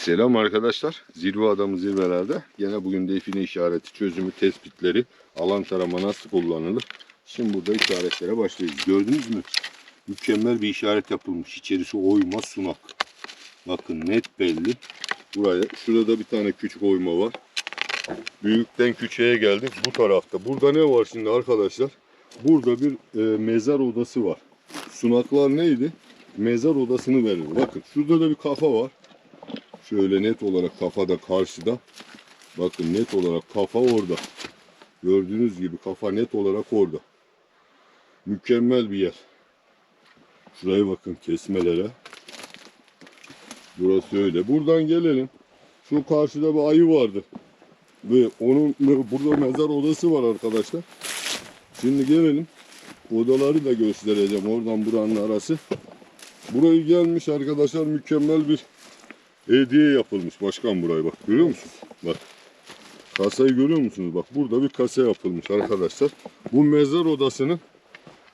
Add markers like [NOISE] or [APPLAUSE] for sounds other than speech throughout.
Selam arkadaşlar. Zirve adamı zirvelerde. Gene bugün define işareti çözümü tespitleri alan tarama nasıl kullanılır? Şimdi burada işaretlere başlıyoruz. Gördünüz mü? Mükemmel bir işaret yapılmış. İçerisi oyma sunak. Bakın net belli. Buraya şurada bir tane küçük oyma var. Büyükten küçüğe geldik bu tarafta. Burada ne var şimdi arkadaşlar? Burada bir e, mezar odası var. Sunaklar neydi? Mezar odasını veriyor. Bakın şurada da bir kafa var. Şöyle net olarak kafada karşıda. Bakın net olarak kafa orada. Gördüğünüz gibi kafa net olarak orada. Mükemmel bir yer. Şuraya bakın kesmelere. Burası öyle. Buradan gelelim. Şu karşıda bir ayı vardı. Ve onun burada mezar odası var arkadaşlar. Şimdi gelelim. Odaları da göstereceğim. Oradan buranın arası. Burayı gelmiş arkadaşlar mükemmel bir hediye yapılmış başkan burayı bak görüyor musun? Bak kasayı görüyor musunuz? Bak burada bir kasa yapılmış arkadaşlar. Bu mezar odasının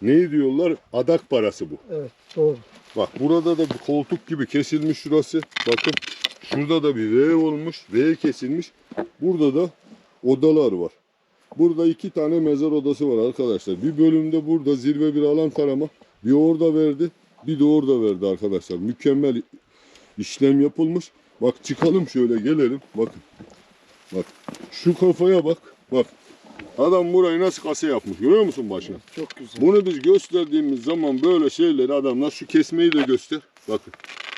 ne diyorlar? Adak parası bu. Evet doğru. Bak burada da bir koltuk gibi kesilmiş şurası. Bakın şurada da bir V olmuş. V kesilmiş. Burada da odalar var. Burada iki tane mezar odası var arkadaşlar. Bir bölümde burada zirve bir alan tarama. Bir orada verdi. Bir de orada verdi arkadaşlar. Mükemmel işlem yapılmış. Bak çıkalım şöyle gelelim. Bakın. Bak. Şu kafaya bak. Bak. Adam burayı nasıl kase yapmış görüyor musun başına? Çok güzel. Bunu biz gösterdiğimiz zaman böyle şeyleri adamlar şu kesmeyi de göster. Bakın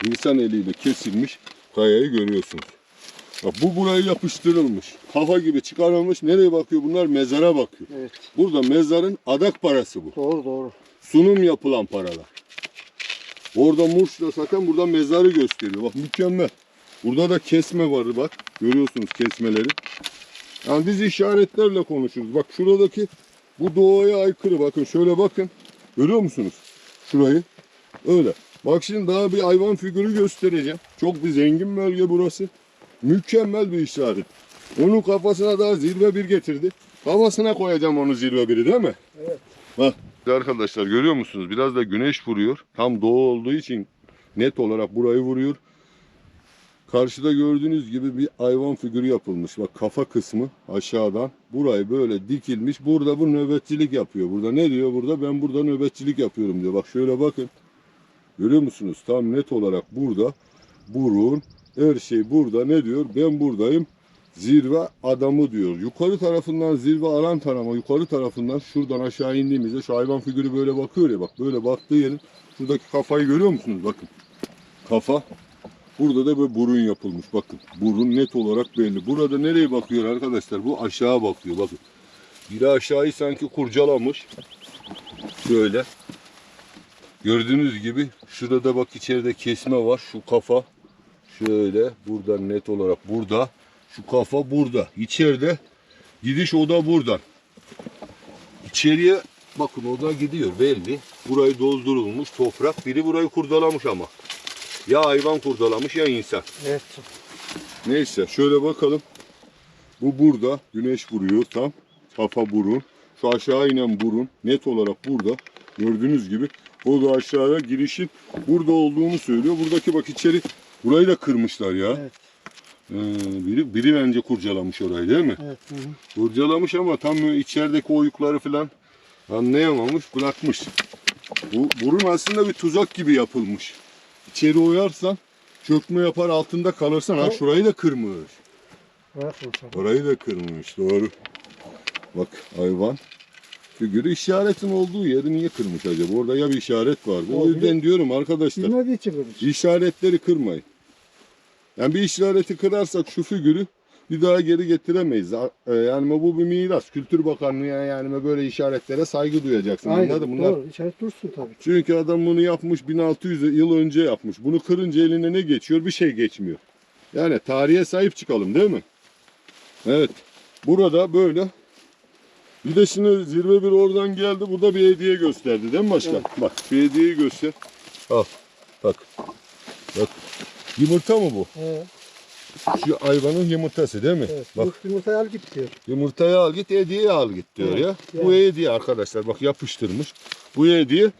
insan eliyle kesilmiş kayayı görüyorsunuz. Bak bu buraya yapıştırılmış. Kafa gibi çıkarılmış. Nereye bakıyor bunlar? Mezara bakıyor. Evet Burada mezarın adak parası bu. doğru doğru. Sunum yapılan paralar. Orada murçla zaten burada mezarı gösteriyor. Bak mükemmel. Burada da kesme var bak. Görüyorsunuz kesmeleri. Yani biz işaretlerle konuşuruz. Bak şuradaki bu doğaya aykırı. Bakın şöyle bakın. Görüyor musunuz? Şurayı. Öyle. Bak şimdi daha bir hayvan figürü göstereceğim. Çok bir zengin bölge burası. Mükemmel bir işaret. Onun kafasına daha zirve bir getirdi. Kafasına koyacağım onu zirve biri değil mi? Evet. Bak. Arkadaşlar görüyor musunuz? Biraz da güneş vuruyor. Tam doğu olduğu için net olarak burayı vuruyor. Karşıda gördüğünüz gibi bir hayvan figürü yapılmış. Bak kafa kısmı aşağıdan burayı böyle dikilmiş. Burada bu nöbetçilik yapıyor. Burada ne diyor? Burada ben burada nöbetçilik yapıyorum diyor. Bak şöyle bakın. Görüyor musunuz? Tam net olarak burada burun her şey burada ne diyor? Ben buradayım. Zirve adamı diyor. Yukarı tarafından zirve alan tarama yukarı tarafından şuradan aşağı indiğimizde şu hayvan figürü böyle bakıyor ya bak böyle baktığı yerin şuradaki kafayı görüyor musunuz? Bakın. Kafa Burada da böyle burun yapılmış. Bakın burun net olarak belli. Burada nereye bakıyor arkadaşlar? Bu aşağı bakıyor. Bakın. Biri aşağıyı sanki kurcalamış. Şöyle. Gördüğünüz gibi şurada bak içeride kesme var. Şu kafa şöyle burada net olarak burada. Şu kafa burada. İçeride gidiş oda buradan. İçeriye bakın oda gidiyor belli. Burayı doldurulmuş toprak. Biri burayı kurdalamış ama. Ya hayvan kurdalamış ya insan. Evet. Neyse şöyle bakalım. Bu burada. Güneş vuruyor tam. Kafa burun. Şu aşağı inen burun. Net olarak burada. Gördüğünüz gibi. O da aşağıya girişin burada olduğunu söylüyor. Buradaki bak içeri burayı da kırmışlar ya. Evet. Ee, biri, biri bence kurcalamış orayı değil mi? Evet. Hı hı. Kurcalamış ama tam içerideki oyukları falan anlayamamış bırakmış. Bu burun aslında bir tuzak gibi yapılmış. İçeri oyarsan çökme yapar altında kalırsan ha şurayı da kırmış. Orayı da kırmış doğru. Bak hayvan. Figürü işaretin olduğu yeri niye kırmış acaba? Orada ya bir işaret vardı. O Olabilir. yüzden diyorum arkadaşlar işaretleri kırmayın. Yani bir işareti kırarsak şu figürü bir daha geri getiremeyiz. E, Yani bu bir miras. Kültür Bakanlığı yani böyle işaretlere saygı duyacaksın. Aynen. Anladın mı? Bunlar Doğru. İşaret dursun tabii. çünkü adam bunu yapmış 1600 yıl önce yapmış. Bunu kırınca eline ne geçiyor? Bir şey geçmiyor. Yani tarihe sahip çıkalım değil mi? Evet. Burada böyle. Bir de şimdi zirve bir oradan geldi. Burada bir hediye gösterdi değil mi başkan? Evet. Bak bir hediyeyi göster. Al. Bak. Bak. Yumurta mı bu? He, Şu hayvanın yumurtası değil mi? evet. Bak. Yumurtayı al git diyor. Yumurtayı al git, hediyeyi al git diyor Evet, ya. yani. Bu hediye arkadaşlar bak yapıştırmış. Bu hediye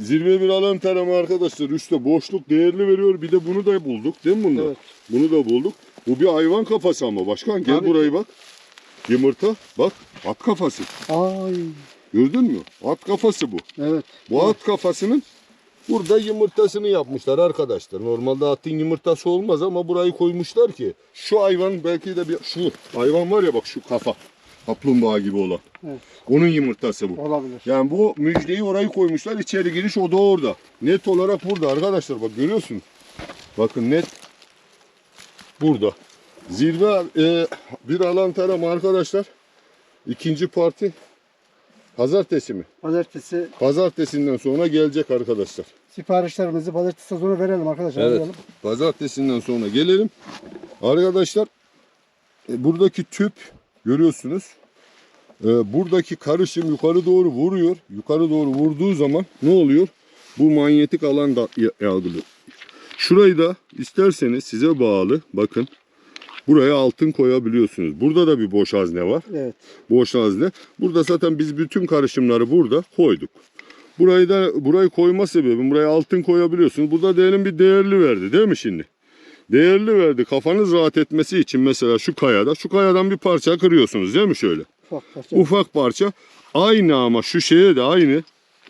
zirve bir alan tarama arkadaşlar. Üstte boşluk değerli veriyor. Bir de bunu da bulduk değil mi bunda? Evet. Bunu da bulduk. Bu bir hayvan kafası ama başkan gel Tabii. burayı bak. Yumurta bak at kafası. Ay. Gördün mü? At kafası bu. Evet. Bu at kafasının burada yumurtasını yapmışlar arkadaşlar. Normalde atın yumurtası olmaz ama burayı koymuşlar ki şu hayvan belki de bir şu hayvan var ya bak şu kafa. Kaplumbağa gibi olan. Evet. Onun yumurtası bu. Olabilir. Yani bu müjdeyi orayı koymuşlar. içeri giriş o da orada. Net olarak burada arkadaşlar bak görüyorsunuz. Bakın net burada. Zirve e, bir alan tarama arkadaşlar. İkinci parti pazartesi mi? Pazartesi Pazartesinden sonra gelecek arkadaşlar. siparişlerimizi pazartesi sezonu verelim arkadaşlar. Evet. arayalım. Pazartesinden sonra gelelim. Arkadaşlar e, buradaki tüp görüyorsunuz. E, buradaki karışım yukarı doğru vuruyor. Yukarı doğru vurduğu zaman ne oluyor? Bu manyetik alan da ya- yargılıyor. Şurayı da isterseniz size bağlı bakın. Buraya altın koyabiliyorsunuz. Burada da bir boş hazne var. Evet. boş hazne. Burada zaten biz bütün karışımları burada koyduk. Burayı da burayı koyma sebebim buraya altın koyabiliyorsunuz. Burada diyelim bir değerli verdi değil mi şimdi? Değerli verdi. Kafanız rahat etmesi için mesela şu kayada şu kayadan bir parça kırıyorsunuz değil mi şöyle? Ufak parça. Ufak parça. Aynı ama şu şeye de aynı.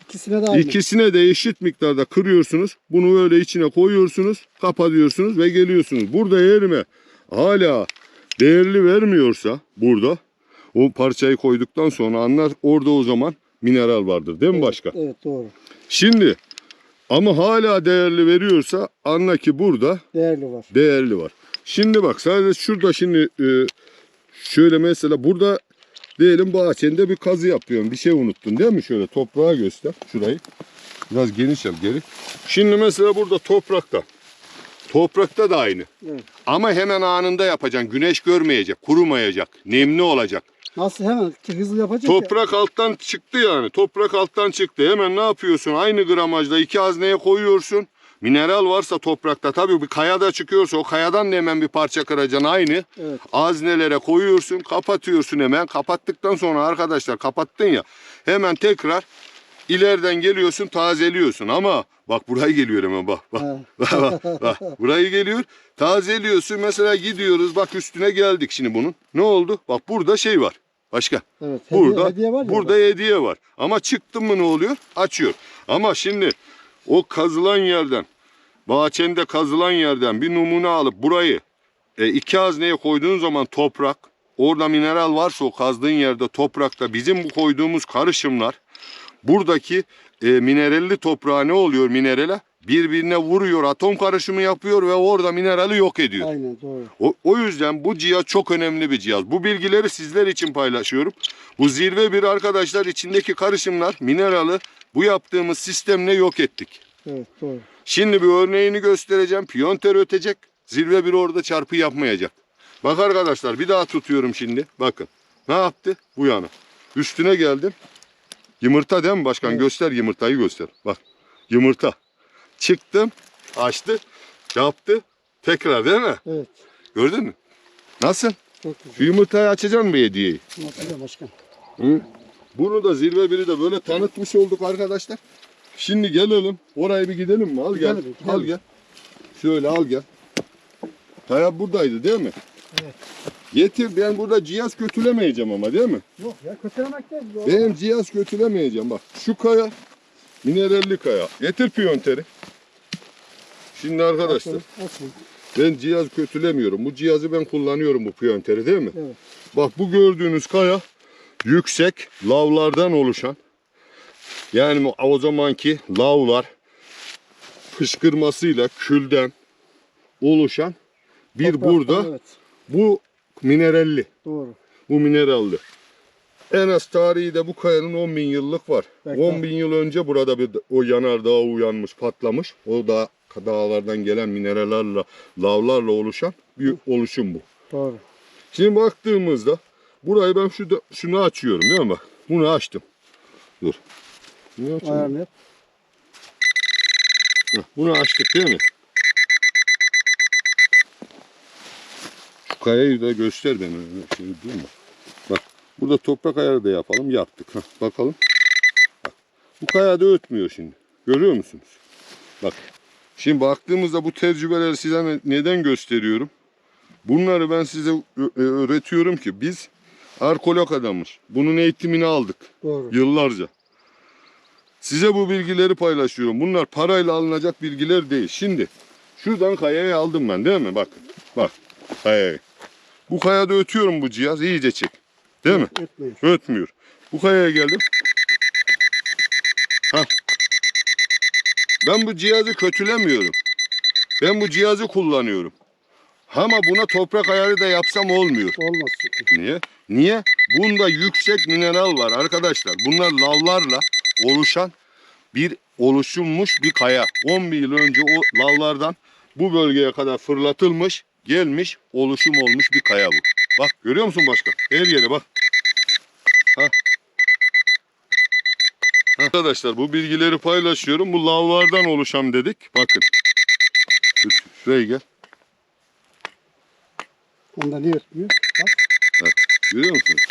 İkisine de aynı. İkisine de eşit miktarda kırıyorsunuz. Bunu böyle içine koyuyorsunuz. Kapatıyorsunuz ve geliyorsunuz. Burada yerime hala değerli vermiyorsa burada o parçayı koyduktan sonra anlar orada o zaman mineral vardır değil mi başka? Evet doğru. Şimdi ama hala değerli veriyorsa anla ki burada Değerli var. değerli var. Şimdi bak sadece şurada şimdi e, şöyle mesela burada diyelim bahçende bir kazı yapıyorsun. Bir şey unuttun değil mi? Şöyle toprağa göster şurayı. Biraz geniş yap geri. Şimdi mesela burada toprakta. Toprakta da aynı. Evet. Ama hemen anında yapacaksın. Güneş görmeyecek, kurumayacak, nemli olacak. Nasıl hemen hızlı yapacak ya. Toprak alttan çıktı yani. Toprak alttan çıktı. Hemen ne yapıyorsun? Aynı gramajda iki hazneye koyuyorsun. Mineral varsa toprakta tabii bir kayada çıkıyorsa o kayadan da hemen bir parça kıracaksın aynı. Evet. Haznelere koyuyorsun, kapatıyorsun hemen. Kapattıktan sonra arkadaşlar kapattın ya hemen tekrar ileriden geliyorsun, tazeliyorsun ama bak burayı geliyor hemen bak. Bak, [LAUGHS] bak, bak, bak. Burayı geliyor. Tazeliyorsun. Mesela gidiyoruz. Bak üstüne geldik şimdi bunun. Ne oldu? Bak burada şey var. Başka. Evet. Hediye, Burada hediye var burada hediye var. Ama çıktın mı ne oluyor? Açıyor. Ama şimdi o kazılan yerden bahçende kazılan yerden bir numune alıp burayı e, iki hazneye koyduğun zaman toprak orada mineral varsa o kazdığın yerde toprakta bizim bu koyduğumuz karışımlar buradaki e, mineralli toprağa ne oluyor minerale? Birbirine vuruyor, atom karışımı yapıyor ve orada minerali yok ediyor. Aynen doğru. O, o yüzden bu cihaz çok önemli bir cihaz. Bu bilgileri sizler için paylaşıyorum. Bu zirve bir arkadaşlar içindeki karışımlar, minerali bu yaptığımız sistemle yok ettik. Evet doğru. Şimdi bir örneğini göstereceğim. Piyonter ötecek. Zirve bir orada çarpı yapmayacak. Bak arkadaşlar bir daha tutuyorum şimdi. Bakın. Ne yaptı? Bu yana. Üstüne geldim. Yumurta değil mi başkan? Evet. Göster yumurtayı göster. Bak. Yumurta. Çıktım. Açtı. Yaptı. Tekrar değil mi? Evet. Gördün mü? Nasıl? Çok güzel. Şu yumurtayı açacaksın mı hediyeyi? Nasıl başkan? Hı? Bunu da zirve biri de böyle tanıtmış olduk arkadaşlar. Şimdi gelelim. Oraya bir gidelim mi? Al gel. Gidelim. Al gel. Şöyle al gel. Kaya buradaydı değil mi? Evet. Getir. Ben burada cihaz kötülemeyeceğim ama değil mi? Yok ya kötülemek değil. Doğru. Ben cihaz kötülemeyeceğim. Bak şu kaya mineralli kaya. Getir piyonteri. Şimdi arkadaşlar ben cihaz kötülemiyorum. Bu cihazı ben kullanıyorum bu piyonteri değil mi? Evet. Bak bu gördüğünüz kaya yüksek lavlardan oluşan yani o zamanki lavlar fışkırmasıyla külden oluşan bir Topraktan, burada Evet. bu mineralli. Doğru. Bu mineralli. En az tarihi de bu kayanın 10 bin yıllık var. Belki 10 bin yıl önce burada bir o yanardağ uyanmış, patlamış. O da dağlardan gelen minerallerle, lavlarla oluşan bir oluşum bu. Doğru. Şimdi baktığımızda burayı ben şu da- şunu açıyorum değil mi? Bak, Bunu açtım. Dur. Bunu. Heh, Bunu açtık değil mi? Kayayı da göster bana. öyle Şey durma. Bak burada toprak ayarı da yapalım. Yaptık. Heh, bakalım. Bak, bu kaya da ötmüyor şimdi. Görüyor musunuz? Bak. Şimdi baktığımızda bu tecrübeleri size ne- neden gösteriyorum? Bunları ben size öğretiyorum ki biz arkeolog adamız. Bunun eğitimini aldık Doğru. yıllarca. Size bu bilgileri paylaşıyorum. Bunlar parayla alınacak bilgiler değil. Şimdi şuradan kayayı aldım ben değil mi? Bakın. Bak kayayı. Bu kayada ötüyorum bu cihaz. iyice çek. Değil mi? Etmiyor. Ötmüyor. Bu kayaya geldim. Ha. Ben bu cihazı kötülemiyorum. Ben bu cihazı kullanıyorum. Ama buna toprak ayarı da yapsam olmuyor. Olmaz çünkü. Niye? Niye? Bunda yüksek mineral var arkadaşlar. Bunlar lavlarla oluşan bir oluşulmuş bir kaya. 10 bin yıl önce o lavlardan bu bölgeye kadar fırlatılmış, gelmiş, oluşum olmuş bir kaya bu. Bak görüyor musun başka? Her yere bak. Ha. Ha. Arkadaşlar bu bilgileri paylaşıyorum. Bu lavlardan oluşan dedik. Bakın. Şu- Şuraya gel. Onda niye etmiyor? Bak. Görüyor musunuz?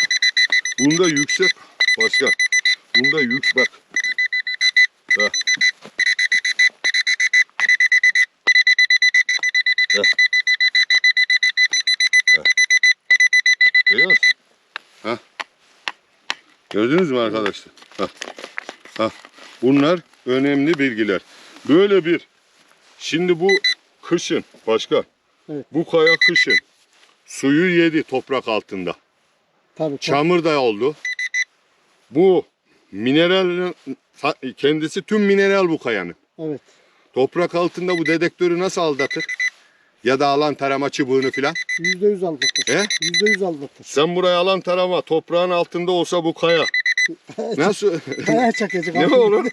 Bunda yüksek başka. Bunda yük. Bak. Bak. Bak. Görüyor musun? Ha. Gördünüz mü arkadaşlar? Ha. Ha. Bunlar önemli bilgiler. Böyle bir Şimdi bu kışın başka. Evet. Bu kaya kışın suyu yedi toprak altında. Tabii. Çamur da oldu. Bu mineral kendisi tüm mineral bu kayanın. Evet. Toprak altında bu dedektörü nasıl aldatır? Ya da alan tarama çubuğunu filan. Yüzde yüz aldatır. He? Yüzde yüz aldatır. Sen buraya alan tarama toprağın altında olsa bu kaya. [LAUGHS] Nasıl? Kaya çakacak. ne abi. olur?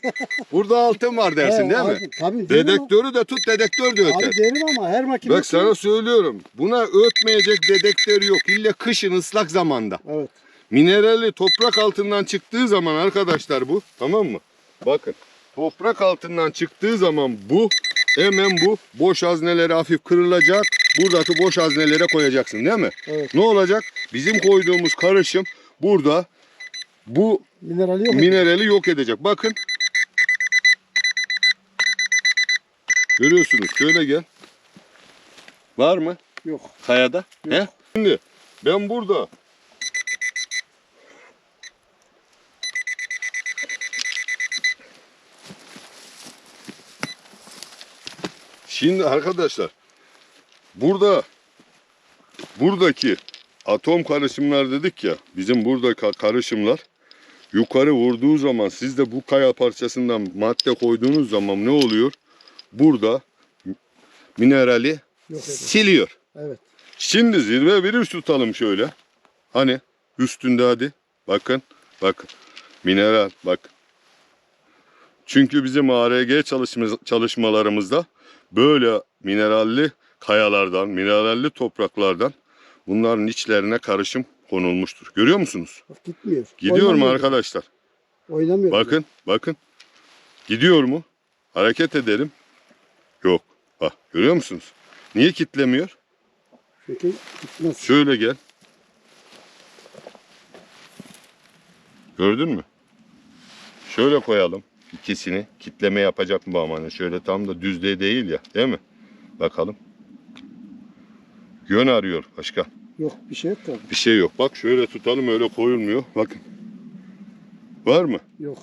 Burada altın var dersin değil mi? abi, Tabii Dedektörü de tut dedektör de öter. Abi derim ama her makine. Bak sana söylüyorum. Buna ötmeyecek dedektör yok. İlle kışın ıslak zamanda. Evet. Minerali toprak altından çıktığı zaman arkadaşlar bu tamam mı? Bakın toprak altından çıktığı zaman bu hemen bu boş hazneleri hafif kırılacak. Buradaki boş haznelere koyacaksın değil mi? Evet. Ne olacak? Bizim koyduğumuz karışım burada bu Minerali yok. minerali yok edecek. Bakın. Görüyorsunuz. Şöyle gel. Var mı? Yok. Kayada. Yok. He? Şimdi ben burada Şimdi arkadaşlar burada buradaki atom karışımlar dedik ya bizim burada ka- karışımlar yukarı vurduğu zaman siz de bu kaya parçasından madde koyduğunuz zaman ne oluyor? Burada minerali siliyor. Evet. Şimdi zirve bir üst tutalım şöyle. Hani üstünde hadi. Bakın. Bakın. Mineral bak. Çünkü bizim ARG çalışma, çalışmalarımızda böyle mineralli kayalardan, mineralli topraklardan bunların içlerine karışım konulmuştur. Görüyor musunuz? Gitmiyor. Gidiyor mu arkadaşlar? Oynamıyor. Bakın, bakın. Gidiyor mu? Hareket edelim. Yok. Bak, görüyor musunuz? Niye kitlemiyor? Çünkü gitmez. Şöyle gel. Gördün mü? Şöyle koyalım ikisini. Kitleme yapacak mı bu amanı? Şöyle tam da düzde değil ya. Değil mi? Bakalım. Yön arıyor başka. Yok bir şey yok tabii. Bir şey yok. Bak şöyle tutalım öyle koyulmuyor. Bakın. Var mı? Yok.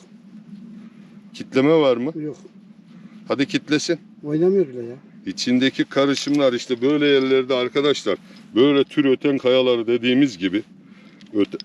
Kitleme var mı? Yok. Hadi kitlesin. Oynamıyor bile ya. İçindeki karışımlar işte böyle yerlerde arkadaşlar böyle tür öten kayaları dediğimiz gibi öte,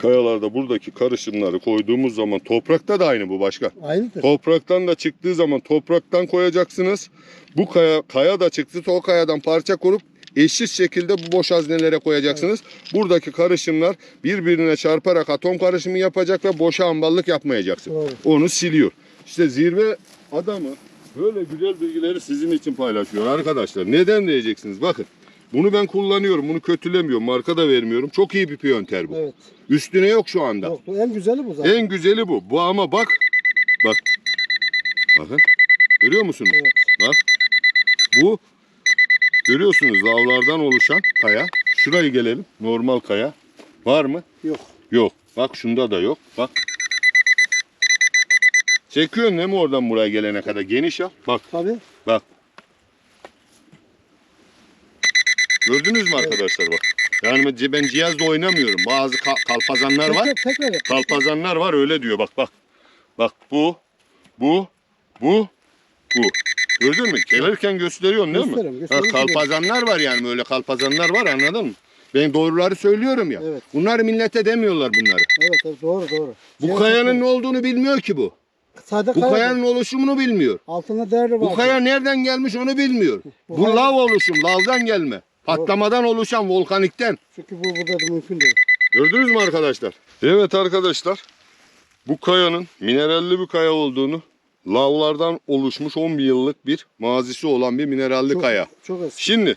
kayalarda buradaki karışımları koyduğumuz zaman toprakta da aynı bu başka. Aynıdır. Topraktan da çıktığı zaman topraktan koyacaksınız. Bu kaya, kaya da çıktı o kayadan parça kurup eşit şekilde bu boş haznelere koyacaksınız. Buradaki karışımlar birbirine çarparak atom karışımı yapacak ve boşa amballık yapmayacaksın. Doğru. Onu siliyor. İşte zirve adamı böyle güzel bilgileri sizin için paylaşıyor arkadaşlar. Neden diyeceksiniz? Bakın. Bunu ben kullanıyorum. Bunu kötülemiyorum. Marka da vermiyorum. Çok iyi bir piyonter bu. Evet. Üstüne yok şu anda. Yok. bu En güzeli bu zaten. En güzeli bu. Bu ama bak. Bak. Bakın. Görüyor musunuz? Evet. Bak. Bu görüyorsunuz lavlardan oluşan kaya. Şuraya gelelim. Normal kaya. Var mı? Yok. Yok. Bak şunda da yok. Bak. Çekiyorsun değil mi oradan buraya gelene kadar? Geniş ya. Bak Tabii. bak. Gördünüz mü arkadaşlar bak. Yani ben- cihazla oynamıyorum. Bazı ka- kalpazanlar var. Tekrar, tekrar yap. Kalpazanlar var öyle diyor. Bak bak. Bak bu, bu, bu, bu. Gördün mü? Gelirken gösteriyorsun değil Gösteriyorum, mi? Ha, kalpazanlar var yani böyle kalpazanlar var anladın mı? Ben doğruları söylüyorum ya. Evet. Bunlar millete demiyorlar bunları. Evet, evet doğru doğru. Bu Cihaz kayanın ne olduğunu bilmiyor ki bu. Sade Bu kaya. kayanın oluşumunu bilmiyor. Altında değerli var. Bu kaya nereden gelmiş onu bilmiyor. Bu Bu lav oluşum, lavdan gelme. Patlamadan oluşan volkanikten. Çünkü bu burada da mümkün değil. Gördünüz mü arkadaşlar? Evet arkadaşlar. Bu kayanın mineralli bir kaya olduğunu, lavlardan oluşmuş 10 bin yıllık bir mazisi olan bir mineralli Çok, kaya. Çok eski. Şimdi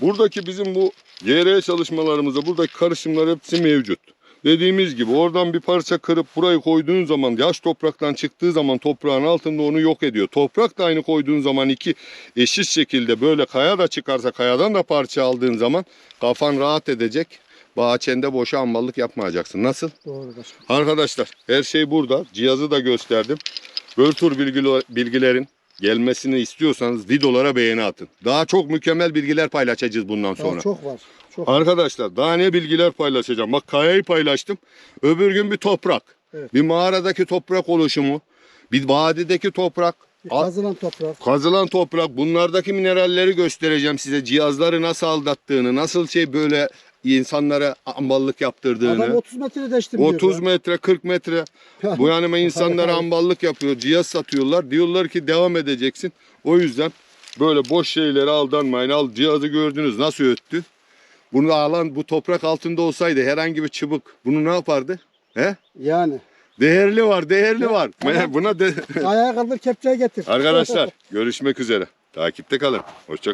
buradaki bizim bu GR çalışmalarımızda buradaki karışımlar hepsi mevcut. Dediğimiz gibi oradan bir parça kırıp burayı koyduğun zaman yaş topraktan çıktığı zaman toprağın altında onu yok ediyor. Toprak da aynı koyduğun zaman iki eşit şekilde böyle kaya da çıkarsa kayadan da parça aldığın zaman kafan rahat edecek. Bahçende boşa amballık yapmayacaksın. Nasıl? Doğru başkanım. Arkadaşlar her şey burada. Cihazı da gösterdim. Böyle tür bilgilo- bilgilerin gelmesini istiyorsanız videolara beğeni atın. Daha çok mükemmel bilgiler paylaşacağız bundan Daha sonra. çok var. Çok. Arkadaşlar daha ne bilgiler paylaşacağım. Bak kayayı paylaştım. Öbür gün bir toprak. Evet. Bir mağaradaki toprak oluşumu. Bir vadideki toprak. Kazılan toprak. Kazılan toprak. Bunlardaki mineralleri göstereceğim size. Cihazları nasıl aldattığını, nasıl şey böyle insanlara amballık yaptırdığını. Adam 30 metre deştim diyor 30 ya. metre 40 metre bu yani insanlara amballık yapıyor cihaz satıyorlar diyorlar ki devam edeceksin o yüzden böyle boş şeylere aldanmayın al cihazı gördünüz nasıl öttü bunu alan bu toprak altında olsaydı herhangi bir çubuk bunu ne yapardı he Yani. değerli var değerli var tamam. buna de... Ayağa kaldır kepçeye getir. arkadaşlar görüşmek üzere takipte kalın hoşça